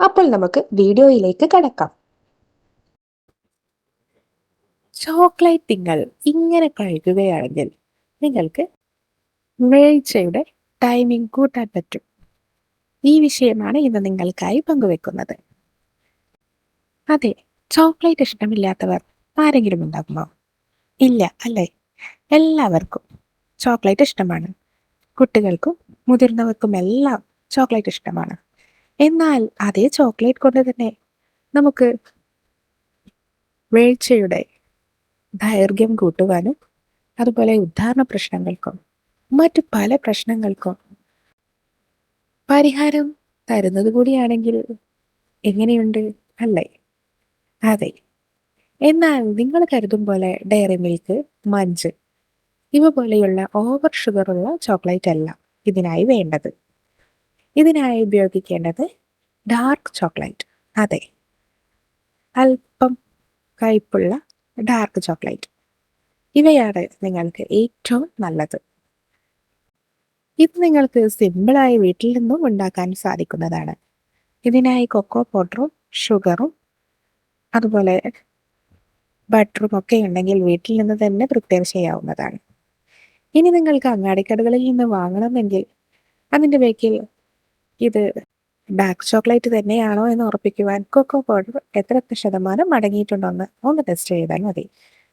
അപ്പോൾ നമുക്ക് വീഡിയോയിലേക്ക് കടക്കാം. ചോക്ലേറ്റ് നിങ്ങൾ ഇങ്ങനെ കഴിക്കുകയാണെങ്കിൽ നിങ്ങൾക്ക് വീഴ്ചയുടെ ടൈമിംഗ് കൂട്ടാൻ പറ്റും. ഈ വിഷയമാണ് ഇന്ന് നിങ്ങൾക്കായി പങ്കുവെക്കുന്നത്. അതെ ചോക്ലേറ്റ് ഇഷ്ടമില്ലാത്തവർ ആരെങ്കിലും ഉണ്ടാകുമോ? ഇല്ല അല്ലേ? എല്ലാവർക്കും ചോക്ലേറ്റ് ഇഷ്ടമാണ്. കുട്ടികൾക്കും മുതിർന്നവർക്കും എല്ലാം ചോക്ലേറ്റ് ഇഷ്ടമാണ്. എന്നാൽ അതേ ചോക്ലേറ്റ് കൊണ്ട് തന്നെ നമുക്ക് വീഴ്ചയുടെ ദൈർഘ്യം കൂട്ടുവാനും അതുപോലെ ഉദ്ധാരണ പ്രശ്നങ്ങൾക്കും മറ്റു പല പ്രശ്നങ്ങൾക്കും പരിഹാരം തരുന്നത് കൂടിയാണെങ്കിൽ എങ്ങനെയുണ്ട് അല്ലേ? അതെ. എന്നാൽ നിങ്ങൾ കരുതും പോലെ ഡയറി മിൽക്ക് മഞ്ച് ഇവ പോലെയുള്ള ഓവർ ഷുഗറുള്ള ചോക്ലേറ്റ് അല്ല ഇതിനായി വേണ്ടത്. ഇതിനായി ഉപയോഗിക്കേണ്ടത് ഡാർക്ക് ചോക്ലേറ്റ് അതെ. അല്പം കയ്പുള്ള ഡാർക്ക് ചോക്ലേറ്റ് ഇവയാണ് നിങ്ങൾക്ക് ഏറ്റവും നല്ലത്. ഇത് നിങ്ങൾക്ക് സിമ്പിളായി വീട്ടിൽ നിന്നും ഉണ്ടാക്കാൻ സാധിക്കുന്നതാണ്. ഇതിനായി കൊക്കോ പൗഡറും ഷുഗറും അതുപോലെ ബട്ടറും ഒക്കെ ഉണ്ടെങ്കിൽ വീട്ടിൽ നിന്ന് തന്നെ പ്രിപ്പയർ ചെയ്യാവുന്നതാണ്. ഇനി നിങ്ങൾക്ക് അങ്ങാടിക്കടകളിൽ നിന്ന് വാങ്ങണമെങ്കിൽ അതിന്റെ ബേക്കിൽ ഇത് ഡാർക്ക് ചോക്ലേറ്റ് തന്നെയാണോ എന്ന് ഉറപ്പിക്കുവാൻ കൊക്കോ പൗഡർ എത്ര ശതമാനം അടങ്ങിയിട്ടുണ്ടെന്ന് ഒന്ന് ടെസ്റ്റ് ചെയ്താൽ മതി.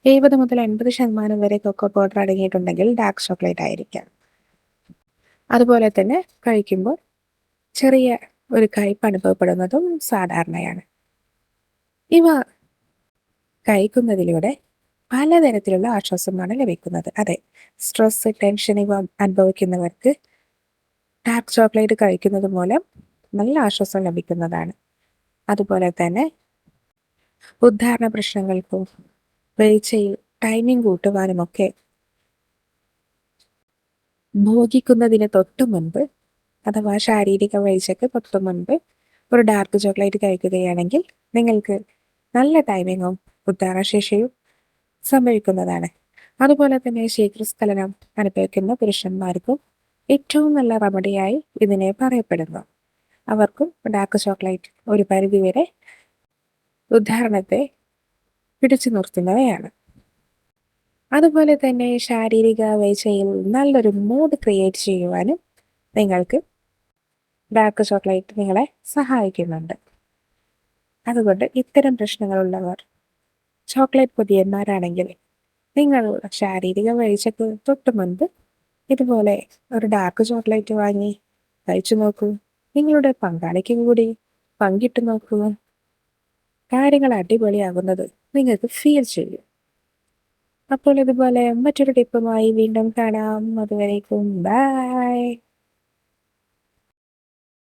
എഴുപത് മുതൽ എൺപത് ശതമാനം വരെ കൊക്കോ പൗഡർ അടങ്ങിയിട്ടുണ്ടെങ്കിൽ ഡാർക്ക് ചോക്ലേറ്റ് ആയിരിക്കാം. അതുപോലെ തന്നെ കഴിക്കുമ്പോൾ ചെറിയ ഒരു കയ്പ് അനുഭവപ്പെടുന്നതും സാധാരണയാണ്. ഇവ കഴിക്കുന്നതിലൂടെ പലതരത്തിലുള്ള ആശ്വാസമാണ് ലഭിക്കുന്നത്. അതെ സ്ട്രെസ് ടെൻഷൻ ഇവ അനുഭവിക്കുന്നവർക്ക് ഡാർക്ക് ചോക്ലേറ്റ് കഴിക്കുന്നത് മൂലം നല്ല ആശ്വാസം ലഭിക്കുന്നതാണ്. അതുപോലെ തന്നെ ഉദ്ധാരണ പ്രശ്നങ്ങൾക്കും വെളിച്ചയിൽ ടൈമിംഗ് കൂട്ടുവാനുമൊക്കെ ഭോഗിക്കുന്നതിന് തൊട്ടു മുൻപ് അഥവാ ശാരീരിക വീഴ്ചയ്ക്ക് തൊട്ടു മുൻപ് ഒരു ഡാർക്ക് ചോക്ലേറ്റ് കഴിക്കുകയാണെങ്കിൽ നിങ്ങൾക്ക് നല്ല ടൈമിങ്ങും ഉദ്ധാരണശേഷിയും സംഭവിക്കുന്നതാണ്. അതുപോലെ തന്നെ ശീഘ്രസ്ഖലനം അനുഭവിക്കുന്ന പുരുഷന്മാർക്കും ഏറ്റവും നല്ല റെമഡിയായി ഇതിനെ പറയപ്പെടുന്നു. അവർക്കും ഡാർക്ക് ചോക്ലേറ്റ് ഒരു പരിധിവരെ ഉദാഹരണത്തെ പിടിച്ചു നിർത്തുന്നവയാണ്. അതുപോലെ തന്നെ ശാരീരിക വേച്ചയിൽ നല്ലൊരു മൂഡ് ക്രിയേറ്റ് ചെയ്യുവാനും നിങ്ങൾക്ക് ഡാർക്ക് ചോക്ലേറ്റ് നിങ്ങളെ സഹായിക്കുന്നുണ്ട്. അതുകൊണ്ട് ഇത്തരം പ്രശ്നങ്ങളുള്ളവർ ചോക്ലേറ്റ് പൊതിയന്മാരാണെങ്കിൽ നിങ്ങൾ ശാരീരിക വീഴ്ചക്ക് തൊട്ട് മുൻപ് ഇതുപോലെ ഒരു ഡാർക്ക് ചോക്ലേറ്റ് വാങ്ങി കഴിച്ചു നോക്കൂ. നിങ്ങളുടെ പങ്കാളിക്ക് കൂടി പങ്കിട്ട് നോക്കുക കാര്യങ്ങൾ അടിപൊളിയാകുന്നത് നിങ്ങൾക്ക് ഫീൽ ചെയ്യും. അപ്പോൾ ഇതുപോലെ മറ്റൊരു ടിപ്പുമായി വീണ്ടും കാണാം. അതുവരേക്കും. ബൈ